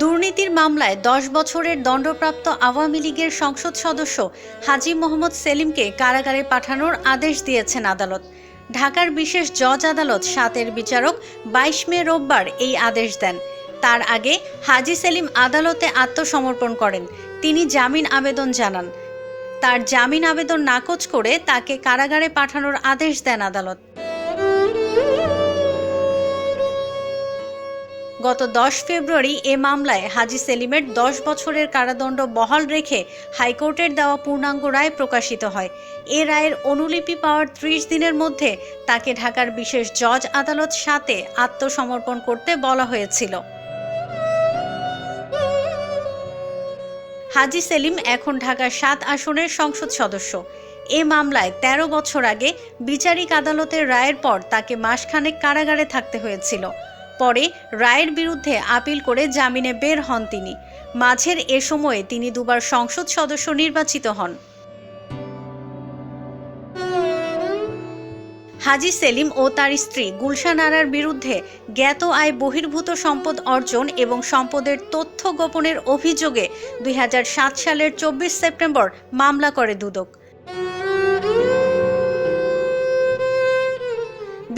দুর্নীতির মামলায় দশ বছরের দণ্ডপ্রাপ্ত আওয়ামী লীগের সংসদ সদস্য হাজি মোহাম্মদ সেলিমকে কারাগারে পাঠানোর আদেশ দিয়েছেন আদালত। ঢাকার বিশেষ জজ আদালত সাতের বিচারক বাইশ মে রোববার এই আদেশ দেন। তার আগে হাজি সেলিম আদালতে আত্মসমর্পণ করেন। তিনি জামিন আবেদন জানান। তার জামিন আবেদন নাকচ করে তাকে কারাগারে পাঠানোর আদেশ দেন আদালত। গত দশ ফেব্রুয়ারি এ মামলায় হাজি সেলিমের দশ বছরের কারাদণ্ড বহাল রেখে হাইকোর্টের দেওয়া পূর্ণাঙ্গ রায় প্রকাশিত হয়। এ রায়ের অনুলিপি পাওয়ার ত্রিশ দিনের মধ্যে তাকে ঢাকার বিশেষ জজ আদালত সাথে আত্মসমর্পণ করতে বলা হয়েছিল। হাজি সেলিম এখন ঢাকার সাত আসনের সংসদ সদস্য। এ মামলায় ১৩ বছর আগে বিচারিক আদালতের রায়ের পর তাকে মাসখানেক কারাগারে থাকতে হয়েছিল। পরে রায়ের বিরুদ্ধে আপিল করে জামিনে বের হন তিনি। মাঝের এ সময়ে তিনি দুবার সংসদ সদস্য নির্বাচিত হন। হাজি সেলিম ও তার স্ত্রী গুলশান আরার বিরুদ্ধে জ্ঞাত আয় বহির্ভূত সম্পদ অর্জন এবং সম্পদের তথ্য গোপনের অভিযোগে দুই হাজার সাত সালের চব্বিশ সেপ্টেম্বর মামলা করে দুদক।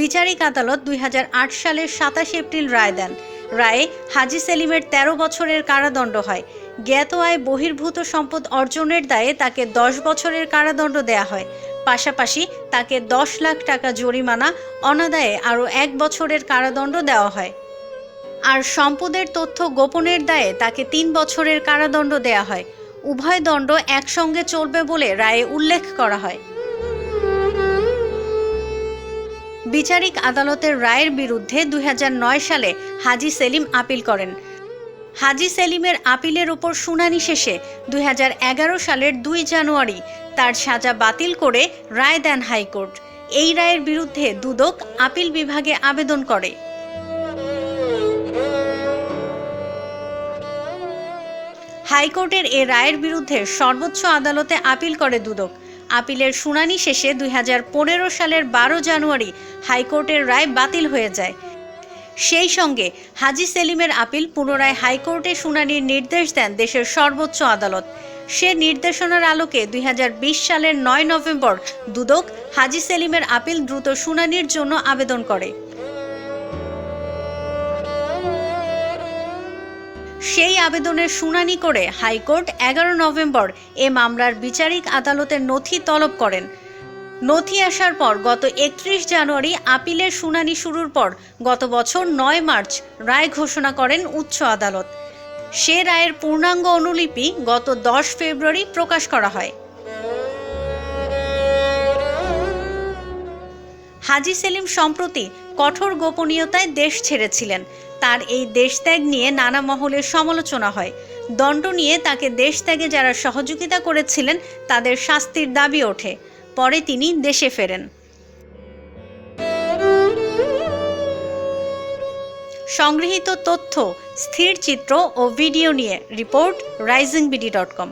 বিচারিক আদালত দুই হাজার আট সালের সাতাশ এপ্রিল রায় দেন। রায়ে হাজি সেলিমের ১৩ বছরের কারাদণ্ড হয়। জ্ঞাত আয় বহির্ভূত সম্পদ অর্জনের দায়ে তাকে দশ বছরের কারাদণ্ড দেয়া হয়। পাশাপাশি তাকে দশ লাখ টাকা জরিমানা, অনাদায়ে আরও এক বছরের কারাদণ্ড দেওয়া হয়। আর সম্পদের তথ্য গোপনের দায়ে তাকে তিন বছরের কারাদণ্ড দেয়া হয়। উভয় দণ্ড একসঙ্গে চলবে বলে রায়ে উল্লেখ করা হয়। বিচারিক আদালতের রায়ের বিরুদ্ধে দুই সালে হাজি সেলিম আপিল করেন। হাজি সেলিমের আপিলের ওপর শুনানি শেষে দুই সালের দুই জানুয়ারি তার সাজা বাতিল করে রায় দেন হাইকোর্ট। এই রায়ের বিরুদ্ধে দুদক আপিল বিভাগে আবেদন করে। হাইকোর্টের এ রায়ের বিরুদ্ধে সর্বোচ্চ আদালতে আপিল করে দুদক। আপিলের শুনানি শেষে দুই হাজার পনেরো সালের বারো জানুয়ারি হাইকোর্টের রায় বাতিল হয়ে যায়। সেই সঙ্গে হাজি সেলিমের আপিল পুনরায় হাইকোর্টে শুনানির নির্দেশ দেন দেশের সর্বোচ্চ আদালত। সে নির্দেশনার আলোকে দুই হাজার বিশ সালের নয় নভেম্বর দুদক হাজি সেলিমের আপিল দ্রুত শুনানির জন্য আবেদন করে। সেই আবেদনের শুনানি করে হাইকোর্ট এগারো নভেম্বর এ মামলার বিচারিক আদালতের নথি তলব করেন। নথি আসার পর গত একত্রিশ জানুয়ারি আপিলের শুনানি শুরুর পর গত বছর নয় মার্চ রায় ঘোষণা করেন উচ্চ আদালত। সে রায়ের পূর্ণাঙ্গ অনুলিপি গত দশ ফেব্রুয়ারি প্রকাশ করা হয়। হাজি সেলিম সম্প্রতি কঠোর গোপনীয়তায় দেশ ছেড়েছিলেন। তার এই দেশত্যাগ নিয়ে নানা মহলের সমালোচনা হয়। দণ্ড নিয়ে তাকে দেশত্যাগে যারা সহযোগিতা করেছিলেন, তাদের শাস্তির দাবি ওঠে। পরে তিনি দেশে ফেরেন। সংগৃহীত তথ্য, স্থির চিত্র ও ভিডিও নিয়ে report, rising BD dot com.